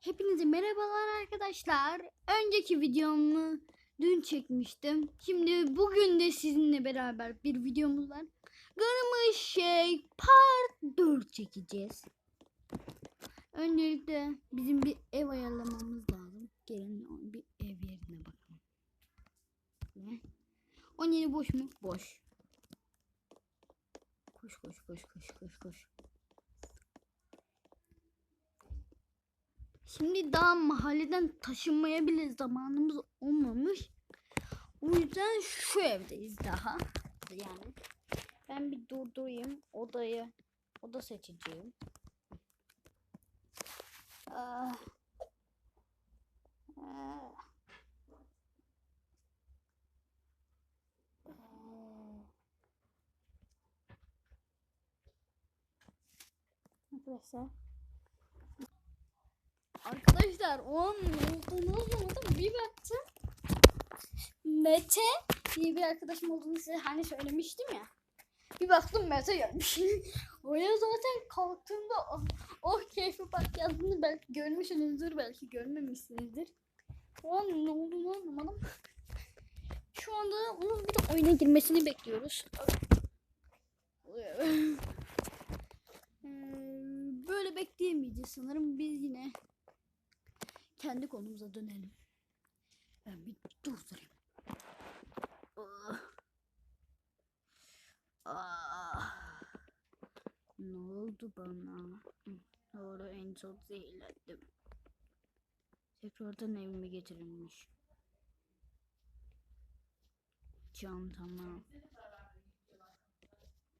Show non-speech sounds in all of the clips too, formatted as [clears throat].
Hepinize merhabalar arkadaşlar. Önceki videomu dün çekmiştim. Şimdi bugün de sizinle beraber bir videomuz var. Garmış şey part 4 çekeceğiz. Öncelikle bizim bir ev ayarlamamız lazım. Gelin bir ev yerine bakalım. Ne? 17 boş mu? Boş. Koş koş koş koş koş koş. Şimdi daha mahalleden taşınmaya bile zamanımız olmamış. O yüzden şu evdeyiz daha. Yani ben bir durdurayım odayı. Oda seçeceğim. Ah. Ah. Ah. Arkadaşlar Arkadaşlar o ne anlamadım. Bir baktım. Mete diye bir arkadaşım olduğunu size hani söylemiştim ya. Bir baktım Mete gelmiş. [laughs] Oraya zaten kalktığımda oh, oh keyfi bak yazdığını belki görmüşsünüzdür belki görmemişsinizdir. O an ne olduğunu anlamadım. Şu anda onun bir de oyuna girmesini bekliyoruz. Ee, [laughs] Böyle bekleyemeyeceğiz sanırım biz yine kendi konumuza dönelim. Ben bir durdurayım. Ah. Ah. Ne oldu bana? Doğru en çok zehirlendim. Tekrardan evime getirilmiş. Çantama.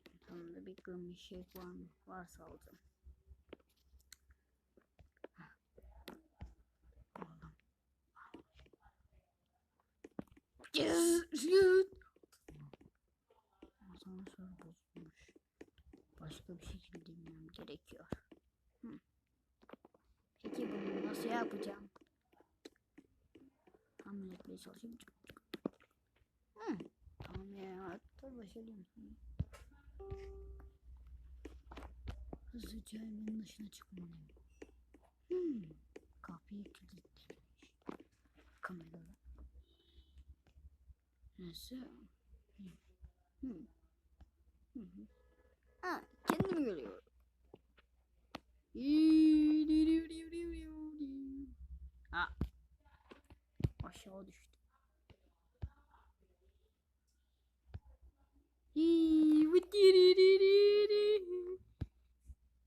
Çantamda bir gümüşek var mı? Varsa alacağım. Asansör bozulmuş. Başka bir şekilde inmem gerekiyor. Hı. Peki bunu nasıl yapacağım? Tahmin etmeye çalışayım. Hı. Tamam ya. Hatta başarıyorum. Hı. Hızlıca evin dışına çıkmalıyım. Hmm. Kapıyı. Nasıl? Hı. Hı. Hı. Ha, kendimi görüyorum. Ha. Aşağı düştüm.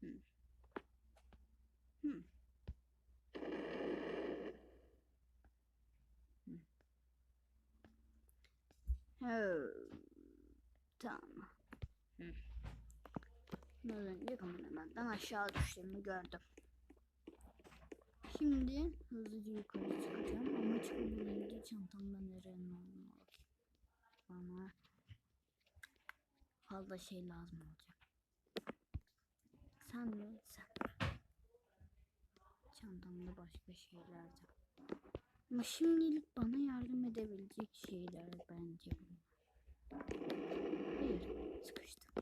Hı. Hı. Oh, tamam. Hı. Az önce kameramandan aşağı düştüğümü gördüm. Şimdi hızlıca yukarı çıkacağım ama çıkmadan önce çantamda nereye olduğunu bakayım. Bana fazla şey lazım olacak. Sen de sen. Çantamda başka şeyler de. Ama şimdilik bana yardım edebilecek şeyler bence bunlar. Hayır, sıkıştım.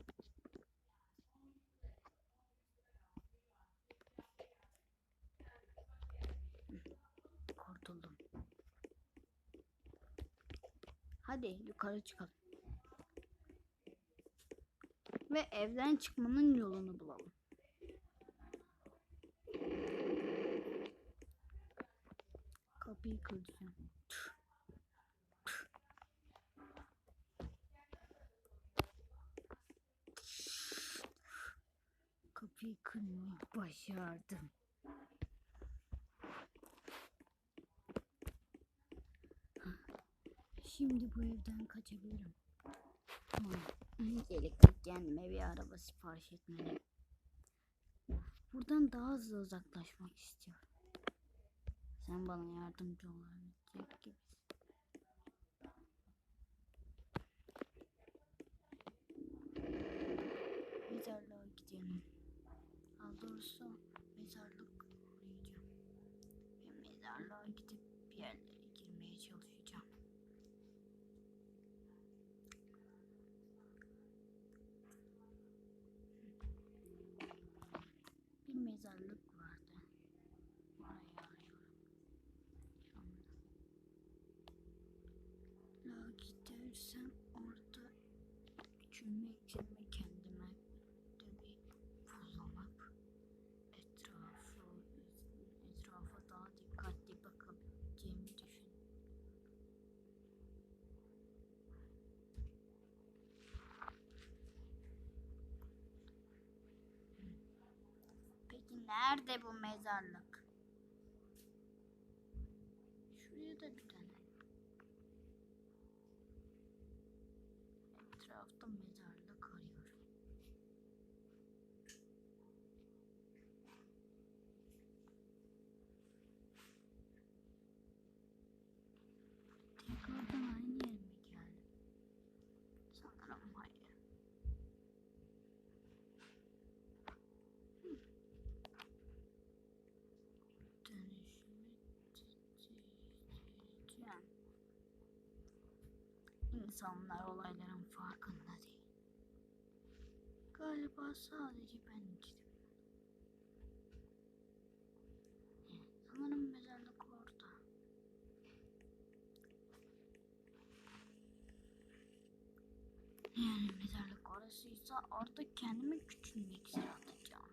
Hı, Kurtuldum. Hadi yukarı çıkalım. Ve evden çıkmanın yolunu bulalım. Kapıyı kıracağım. Kapıyı kırmayı başardım. Şimdi bu evden kaçabilirim. Tamam. [clears throat] Öncelikle kendime bir araba sipariş etmeliyim. Buradan daha hızlı uzaklaşmak istiyorum. Sen bana yardımcı olabilecek gibisin. Mezarlığa gidelim. Daha doğrusu mezarlık uğrayacağım. Ve mezarlığa gidip bir yerlere girmeye çalışacağım. Bir mezarlık vardı. Oraya girsem orada küçülmek için ve kendime de bir buzlanıp etrafı, etrafa daha dikkatli bakabileceğimi düşün. Peki nerede bu mezarlık? Şuraya da bir tane. Etrafta mezarlık arıyorum. Tekrardan aynı yere mi geldim? Sanırım hayır. Dönüşümü titreyeceğim. İnsanlar olayların farkında değil. Galiba sadece ben içtim. Sanırım mezarlık orada. Yani mezarlık orasıysa orada kendime küçülmek atacağım.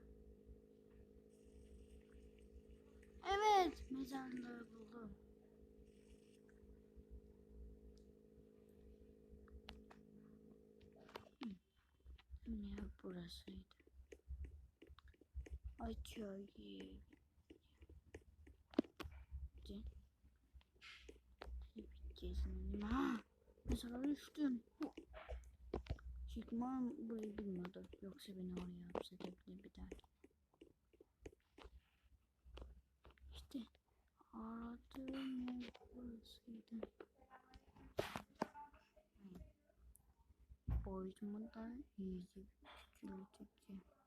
Evet, mezarlığı buldum. Ne burasıydı? Açıyor gezinelim. Ha! Mezara düştüm. Hu. Şikman burayı bilmiyordu. Yoksa beni oraya hapsedebilir bir daha. İşte aradığım burasıydı. Boyutumu da iyice küçülteceğim.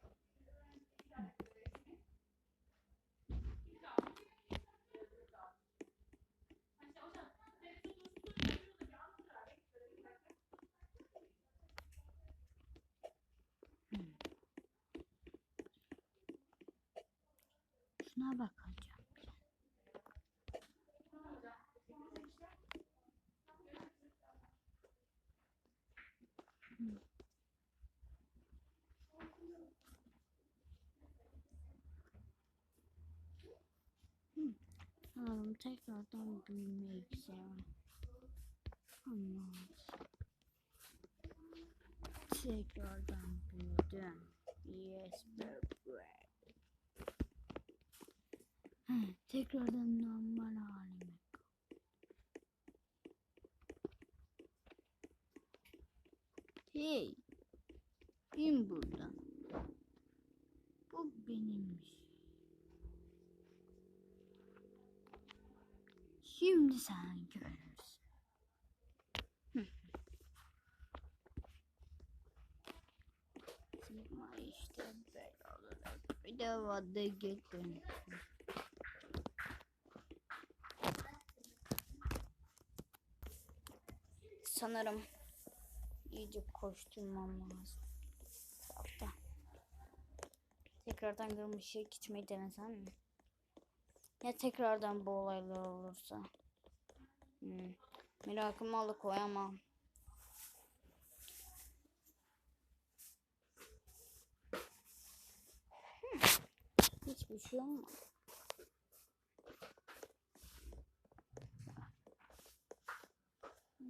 Şuna bakacağım. Hmm. Sanırım tekrardan büyüme iksiri. Ama tekrardan büyüdüm. Yes, baby. Tekrardan normal halime. Hey, bin buradan. Bu benimmiş. Şimdi sen görürsün. Sigma işte böyle olarak bir de vada getirin. Sanırım iyice koşturmam lazım. Hafta. Tekrardan görmüşe gitmeyi denesem mi? Ya tekrardan bu olaylar olursa? Hmm. Merakımı alıkoyamam. Hmm. Hiçbir şey olmadı.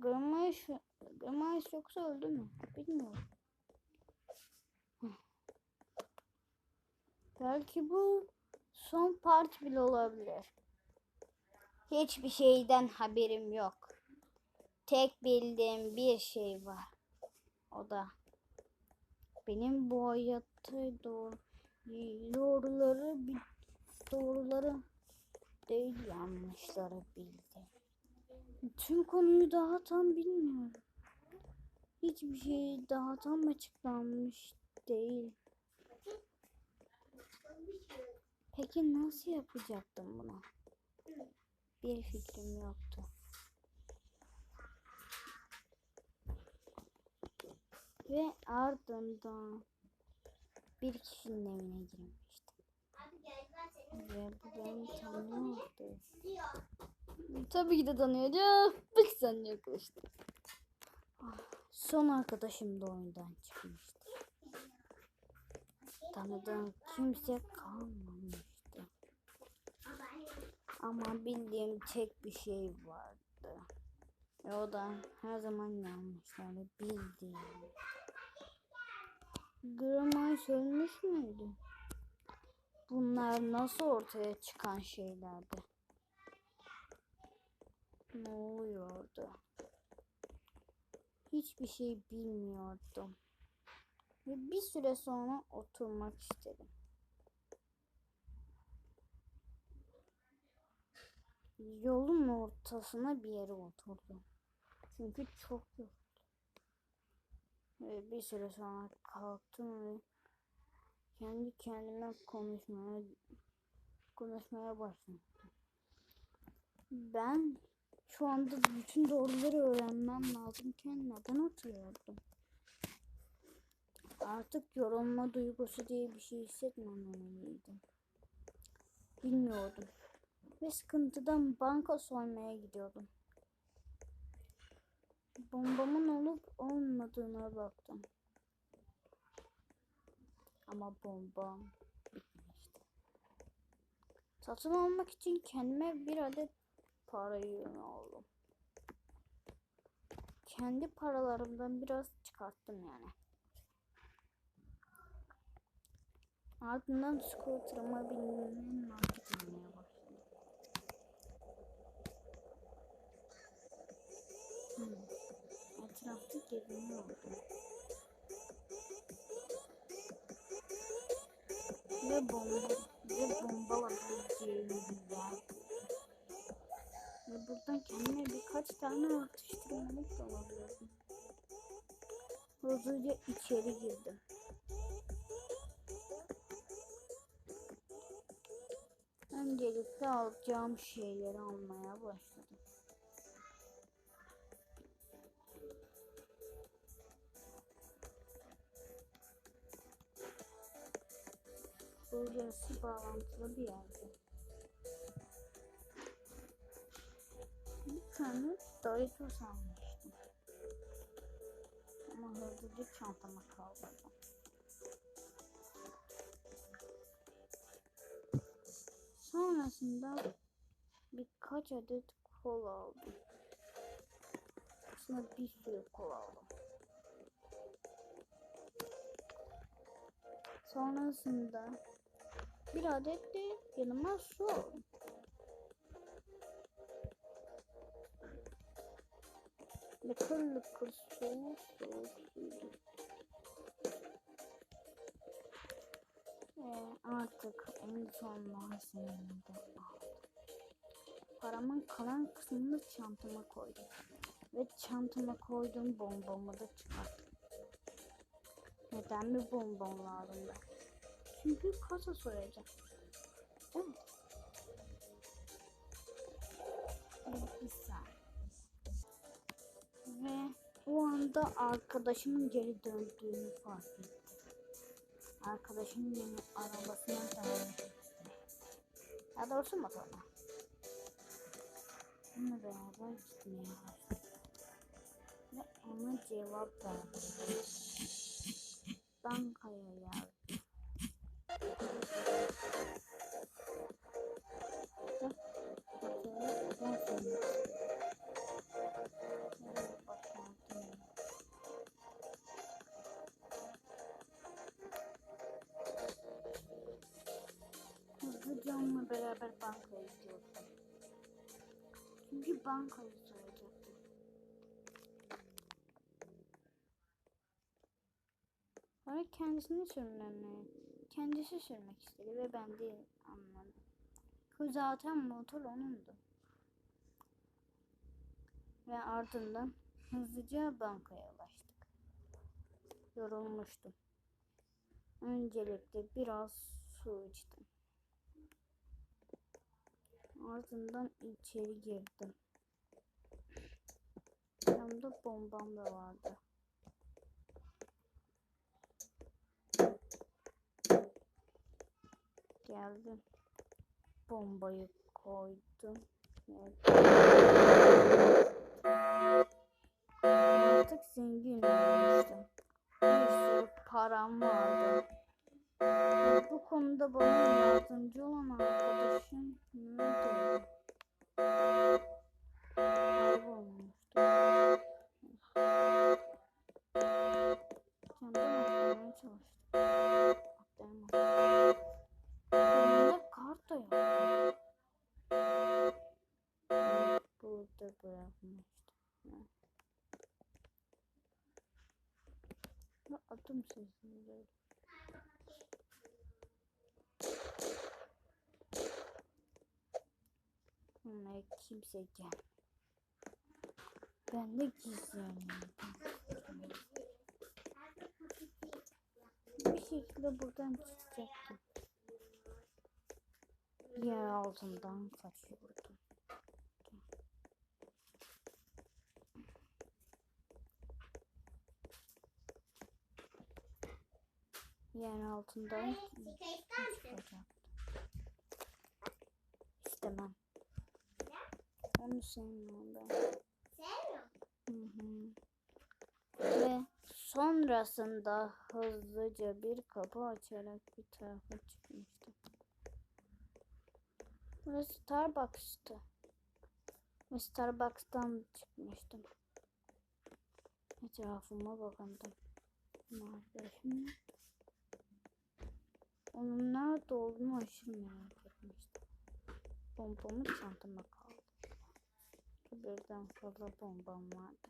Gırmaş, Gırmaş yoksa öldü mü? Bilmiyorum. Belki bu son part bile olabilir. Hiçbir şeyden haberim yok. Tek bildiğim bir şey var. O da benim bu hayatta doğru doğruları doğruları değil yanlışları bildim. Tüm konuyu daha tam bilmiyorum. Hiçbir şey daha tam açıklanmış değil. Peki nasıl yapacaktım bunu? Bir fikrim yoktu. Ve ardından bir kişinin evine girmiştim. Tabii ki de tanıyacağım. Bak sen yaklaştın. son arkadaşım da oyundan çıkmıştı. Tanıdığım kimse kalmamıştı. Ama bildiğim tek bir şey vardı. Ve o da her zaman yanlışları bildiğim. Graman söylemiş müydü? Bunlar nasıl ortaya çıkan şeylerdi? Ne oluyordu? Hiçbir şey bilmiyordum. Ve bir süre sonra oturmak istedim. Yolun ortasına bir yere oturdum. Çünkü çok yoruldum. Ve bir süre sonra kalktım ve kendi kendime konuşmaya konuşmaya başladım. Ben şu anda bütün doğruları öğrenmem lazımken neden oturuyordum? Artık yorulma duygusu diye bir şey hissetmemeliydim. Bilmiyordum. Ve sıkıntıdan banka soymaya gidiyordum. Bombamın olup olmadığına baktım. Ama bombam bitmişti. Satın almak için kendime bir adet para yığını aldım. Kendi paralarımdan biraz çıkarttım yani. Ardından scooter'ıma binmem market almaya başladım. Hmm. Etrafta geziniyordu. Ve bomba ve yer. Ve buradan kendime birkaç tane atıştırmalık alabiliyordum. Hızlıca içeri girdim. Öncelikle alacağım şeyleri almaya başladım. Burası bağlantılı bir yerde. Doritos almıştım. Ama hızlıca çantama kaldırdım. Sonrasında birkaç adet kola aldım. Aslında bir sürü kola aldım. Sonrasında bir adet de yanıma su aldım. Lıkır lıkır soğuk soğuk. Ve artık en son malzememi. Paramın kalan kısmını çantama koydum. Ve çantama koyduğum bombamı da çıkarttım. Neden mi bombam lazım da? Çünkü kasa soyacağım. Evet. Ve o anda arkadaşımın geri döndüğünü fark ettim. Arkadaşım beni arabasına davet etti. Ya doğrusu motoruna. Onunla beraber gitmeye başladım. Ve ona cevap verdim. Bankaya yazdım. Ve Onunla beraber bankaya gidiyordum. Çünkü bankayı soyacaktım. Sonra kendisini sürmemi, kendisi sürmek istedi ve ben de anladım. Ki zaten motor onundu. Ve ardından hızlıca bankaya ulaştık. Yorulmuştum. Öncelikle biraz su içtim. Ardından içeri girdim. Yanımda bombam da vardı. Geldim. Bombayı koydum. Artık zengin olmuştum. Bir sürü param vardı. Bu konuda bana yardımcı olan arkadaşım nerede? Kaybolmuştu. Camdan atlamaya çalıştım. Atlayamadım. Önümde kart da yok. Burada adım sesini duydum. Ama kimse gel. Ben de gizleniyordum. Bir şekilde buradan çıkacaktım. Yer altından kaçıyordum. Yer altından çıkacaktım. Onu sevmiyorum ben. Hı hı. Ve sonrasında hızlıca bir kapı açarak bir tarafa çıkmıştım. Burası Starbucks'tı. Ve Starbucks'tan çıkmıştım. Etrafıma bakındım. Arkadaşım onun nerede olduğunu aşırı merak etmiştim. Bombamı çantama kaldı. Birden fazla bombam vardı.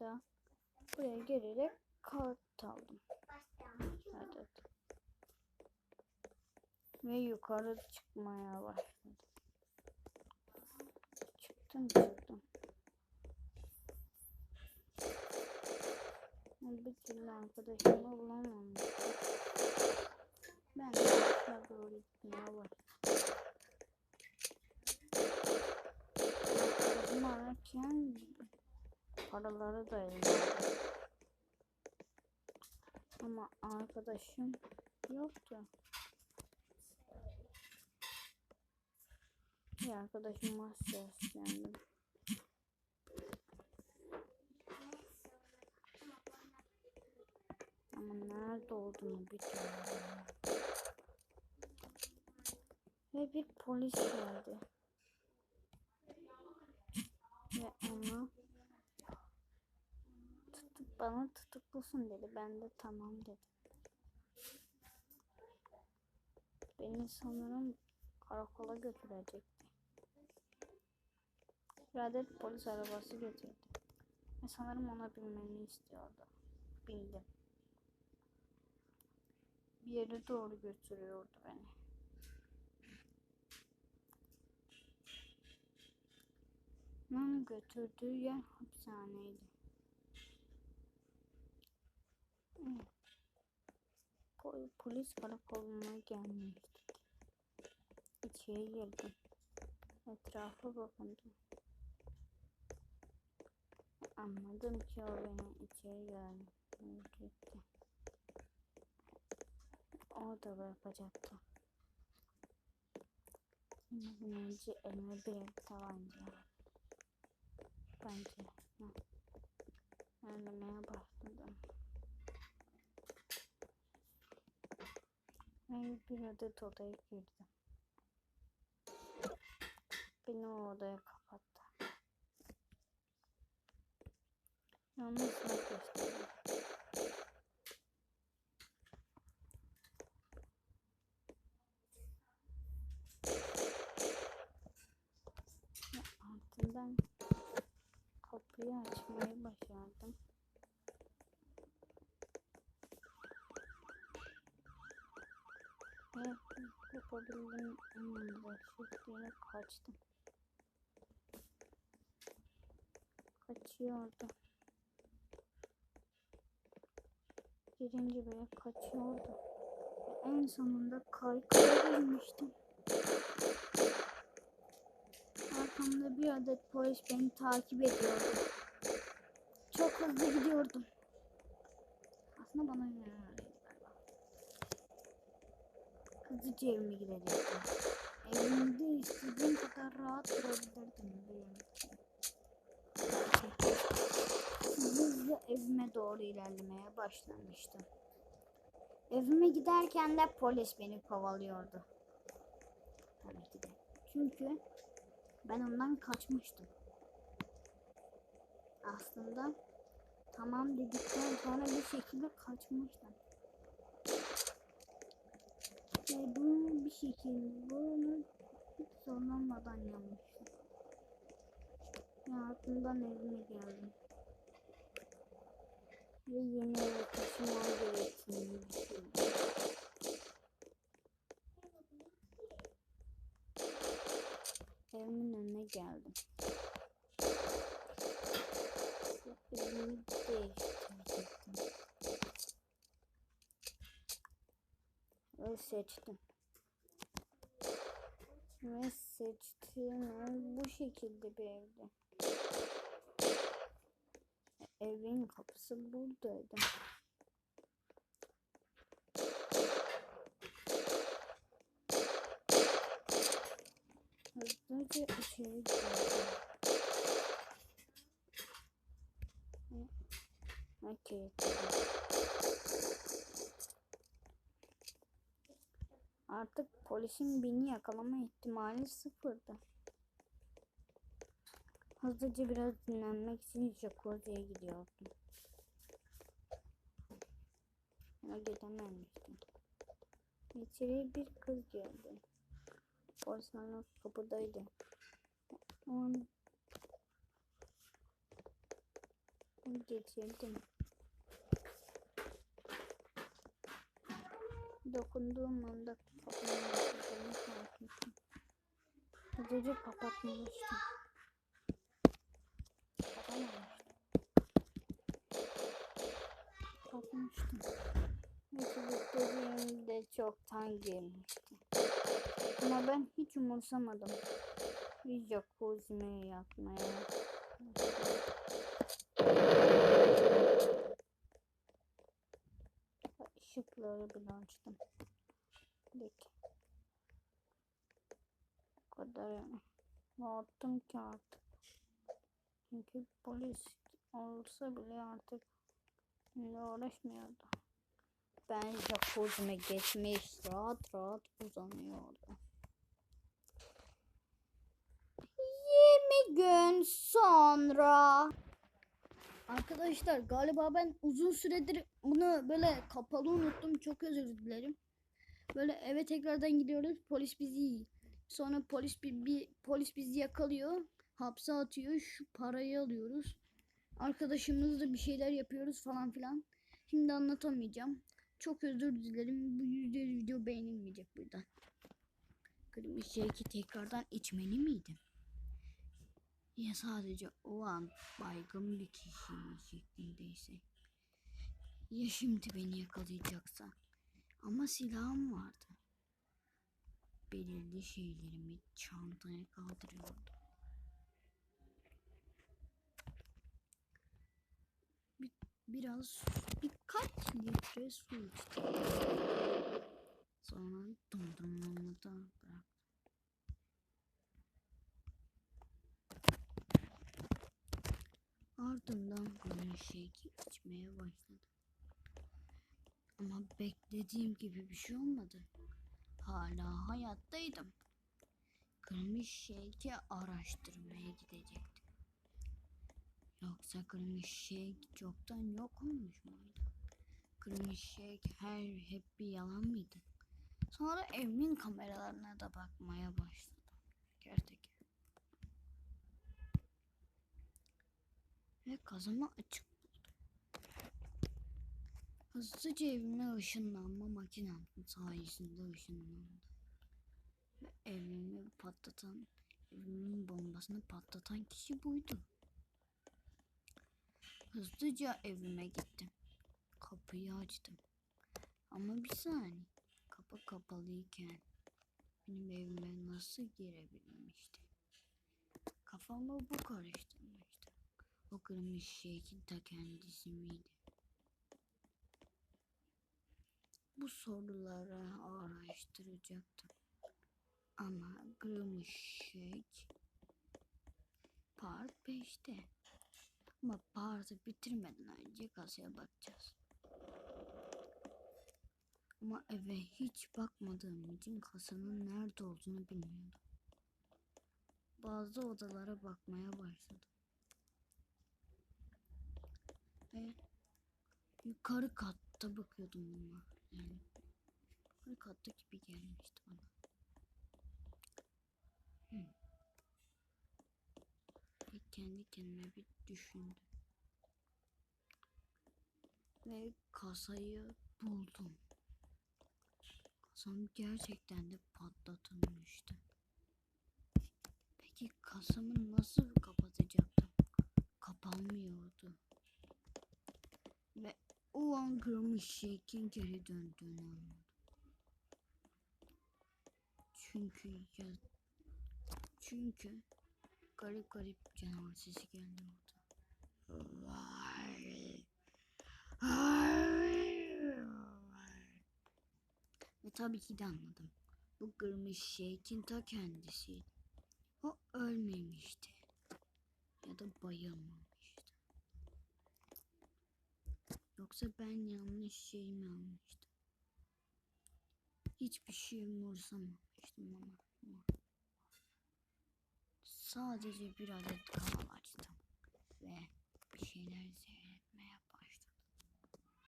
Da buraya gelerek kart aldım. Evet. Ve yukarı çıkmaya başladım. Çıktım çıktım. Bir türlü arkadaşımı bulamamıştım. Ben de aşağı doğru gitmeye başladım. Ararken paraları da elimde. Ama arkadaşım yoktu. Bir arkadaşıma seslendim. Ama nerede olduğunu bilmiyorum. Ve bir polis geldi. Ve tutup bana tutuklusun dedi. Ben de tamam dedim. Beni sanırım karakola götürecekti. Bir adet polis arabası getirdi. Ve sanırım ona binmemi istiyordu. Bindim. Bir yere doğru götürüyordu beni. Onun götürdüğü yer hapishaneydi. Polis karakoluna gelmiştik. İçeri girdim. Etrafa bakındım. Anladım ki o beni içeri görecekti. Orada bırakacaktı. Bundan önce elime bir tabanca bence. Önlemeye başladım. Ve bir adet odaya girdim. Beni o odaya kapattı. Yalnız vazgeçtim. Ve ardından kapıyı açmayı başardım. Ve yapabildim anında şekliyle kaçtım. Kaçıyordu. Birinci bile kaçıyordu. Ve en sonunda kaykaya binmiştim. Arkamda bir adet polis beni takip ediyordu. Çok hızlı gidiyordum. Aslında bana yöneldi evime gidecektim. Evimde istediğim kadar rahat durabilirdim benim hızlı evime doğru ilerlemeye başlamıştım. Evime giderken de polis beni kovalıyordu. Tabii ki de. Çünkü ben ondan kaçmıştım. Aslında tamam dedikten sonra bir şekilde kaçmıştım. Ve bunu bir şekilde bunu hiç zorlanmadan yapmıştım. Ve ardından evime geldim. Ve yeni eve taşımam gerektiğini düşündüm. Evimin önüne geldim. Ve Evimi değiştirecektim. Ve seçtim. Ve seçtiğim ev bu şekilde bir evdi. Evin kapısı buradaydı. Ve- ve kilitledim. Artık polisin beni yakalama ihtimali sıfırdı. Hızlıca biraz dinlenmek için jacuzziye gidiyordum. Ama gidememiştim. İçeriye bir kız geldi. Hala kapıdaydı. Onu geçirdim. Dokunduğum anda açıldığını fark ettim. Hızlıca kapatmıştım. Kapamamıştım. Kapatmıştım. Ve çocuklarım de çoktan girmişti. Ama ben hiç umursamadım. Bir jacuzzi'me yatmaya başladım. Işıkları bile açtım. Peki. O kadar rahattım ki artık. Çünkü polis olsa bile artık benimle uğraşmıyordu. Ben jacuzzi'me geçmiş rahat rahat uzanıyordum. Gün sonra Arkadaşlar galiba ben uzun süredir bunu böyle kapalı unuttum. Çok özür dilerim. Böyle eve tekrardan gidiyoruz. Polis bizi sonra polis bir, bir polis bizi yakalıyor. Hapse atıyor. Şu parayı alıyoruz. Arkadaşımızla bir şeyler yapıyoruz falan filan. Şimdi anlatamayacağım. Çok özür dilerim. Bu yüzde yüz video beğenilmeyecek buradan. Kırmızı şeyki tekrardan içmeli miydim? Ya sadece o an baygın bir kişi şeklindeyse. Ya şimdi beni yakalayacaksa. Ama silahım vardı. Belirli şeylerimi çantaya kaldırıyordu. Bir, biraz birkaç litre su içtim. Sonra dondurmamı da bıraktım. Ardından green shake içmeye başladım. Ama beklediğim gibi bir şey olmadı. Hala hayattaydım. Green shake'i araştırmaya gidecektim. Yoksa green shake çoktan yok olmuş muydu? Green shake her hep bir yalan mıydı? Sonra evimin kameralarına da bakmaya başladım. Gerçekten. Ve kazama açık. Hızlıca evime ışınlanma makinem sayesinde ışınlandım. Ve evimi patlatan, evimin bombasını patlatan kişi buydu. Hızlıca evime gittim. Kapıyı açtım. Ama bir saniye. Kapı kapalıyken benim evime nasıl girebilmişti? Kafamı bu karıştırmıştı. O kırmış şeyin ta kendisi miydi? Bu soruları araştıracaktım. Ama kırmış şey part 5'te. Ama parti bitirmeden önce kasaya bakacağız. Ama eve hiç bakmadığım için kasanın nerede olduğunu bilmiyordum. Bazı odalara bakmaya başladım. Ve yukarı katta bakıyordum ama yani yukarı katta gibi gelmişti bana. Hmm. Ve kendi kendime bir düşündüm. Ve kasayı buldum. Kasam gerçekten de patlatılmıştı. Peki kasamı nasıl kapatacaktım? Kapanmıyordu. Ve o an kırmış şeykin geri döndüğünü anladım. Çünkü ya çünkü garip garip canavar sesi geldi orada. Ve tabii ki de anladım. Bu kırmış şeytin ta kendisi. O ölmemişti. Ya da bayılmamıştı. Yoksa ben yanlış şey mi almıştım? Hiçbir şey umursamamıştım ama. Sadece bir adet kanal açtım. Ve bir şeyler seyrettim.